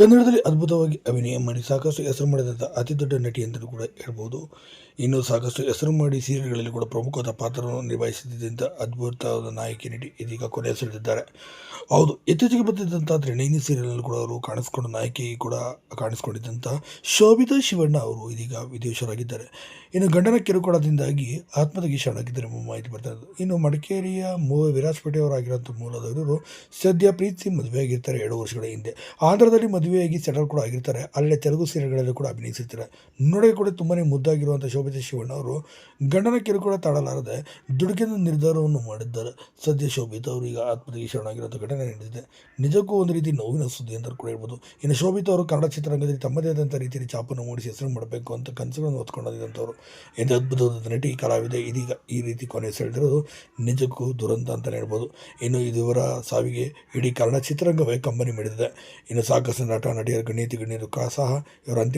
ಕನ್ನಡದಲ್ಲಿ ಅದ್ಭುತವಾಗಿ ಅಭಿನಯ ಮಾಡಿ ಸಾಕಷ್ಟು ಹೆಸರು ಮಾಡಿದಂಥ ಅತಿ ದೊಡ್ಡ ನಟಿ ಅಂತಲೂ ಕೂಡ ಹೇಳ್ಬೋದು. ಇನ್ನು ಸಾಕಷ್ಟು ಹೆಸರು ಮಾಡಿ ಸೀರಿಯಲ್ಗಳಲ್ಲಿ ಕೂಡ ಪ್ರಮುಖವಾದ ಪಾತ್ರವನ್ನು ನಿಭಾಯಿಸುತ್ತಿದ್ದಂಥ ಅದ್ಭುತವಾದ ನಾಯಕಿ ನಟಿ ಇದೀಗ ಕೊನೆ ಸೆಳೆದಿದ್ದಾರೆ ಹೌದು, ಇತ್ತೀಚೆಗೆ ಬಂದಿದ್ದಂಥ ತ್ರಿನಯನಿ ಸೀರಿಯಲ್ನಲ್ಲಿ ಕೂಡ ಅವರು ಕಾಣಿಸ್ಕೊಂಡು ನಾಯಕಿ ಕೂಡ ಕಾಣಿಸ್ಕೊಂಡಿದ್ದಂಥ ಶೋಭಿತಾ ಶಿವಣ್ಣ ಅವರು ಇದೀಗ ವಿದೇಶರಾಗಿದ್ದಾರೆ ಇನ್ನು ಗಂಡನ ಕಿರುಕುಳದಿಂದಾಗಿ ಆತ್ಮಹತ್ಯೆಗೆ ಶರಣಾಗಿದ್ದಾರೆ ಎಂಬ ಮಾಹಿತಿ ಬರ್ತಾ ಇದೆ ಇನ್ನು ಮಡಿಕೇರಿಯ ಮೂ ವಿರಾಜಪೇಟೆಯವರಾಗಿರೋಂಥ ಮೂಲದವರು ಸದ್ಯ ಪ್ರೀತಿ ಮದುವೆಯಾಗಿರ್ತಾರೆ ಎರಡು ವರ್ಷಗಳ ಹಿಂದೆ. ಆಂಧ್ರದಲ್ಲಿ ಮದುವೆಯಾಗಿ ಸೆಟಲ್ ಕೂಡ ಆಗಿರ್ತಾರೆ. ಅಲ್ಲೇ ತೆಲುಗು ಸೀರೆಗಳಲ್ಲಿ ಕೂಡ ಅಭಿನಯಿಸಿರ್ತಾರೆ. ನೋಡೋಕೆ ಕೂಡ ತುಂಬಾ ಮುದ್ದಾಗಿರುವಂಥ ಶೋಭಿತಾ ಶಿವಣ್ಣ ಅವರು ಗಂಡನ ಕಿರುಕುಳ ತಾಳಲಾರದೆ ದುಡುಕಿನ ನಿರ್ಧಾರವನ್ನು ಮಾಡಿದ್ದಾರೆ. ಸದ್ಯ ಶೋಭಿತಾ ಅವರು ಈಗ ಆತ್ಮಹತ್ಯೆಗೆ ಶರಣಾಗಿರುವಂಥ ಘಟನೆ ನಡೆದಿದೆ. ನಿಜಕ್ಕೂ ಒಂದು ರೀತಿ ನೋವಿನ ಸುದ್ದಿ ಅಂತ ಕೂಡ ಹೇಳ್ಬೋದು. ಇನ್ನು ಶೋಭಿತಾ ಅವರು ಕನ್ನಡ ಚಿತ್ರರಂಗದಲ್ಲಿ ತಮ್ಮದೇ ಆದಂಥ ರೀತಿಯಲ್ಲಿ ಚಾಪನ್ನು ಮೂಡಿಸಿ ಹೆಸರು ಮಾಡಬೇಕು ಅಂತ ಕನಸುಗಳನ್ನು ಹೊತ್ಕೊಂಡಿದ್ದಂಥವ್ರು. ಎಂದು ಅದ್ಭುತವಾದ ನಟಿ, ಕಲಾವಿದೆ ಇದೀಗ ಈ ರೀತಿ ಕೊನೆ ಸೆಳೆದಿರೋದು ನಿಜಕ್ಕೂ ದುರಂತ ಅಂತ ಹೇಳ್ಬೋದು. ಇನ್ನು ಇದುವರ ಸಾವಿಗೆ ಇಡೀ ಕನ್ನಡ ಚಿತ್ರರಂಗವೇ ಕಂಬನಿ ಮಿಡಿದಿದೆ. ಇನ್ನು ಸಾಕಷ್ಟು ನಟಿಯರ ಗಣ್ಯತಿ ಗಣ್ಯರು ಕಾ ಸಹ ಇವರ ಅಂತಿಮ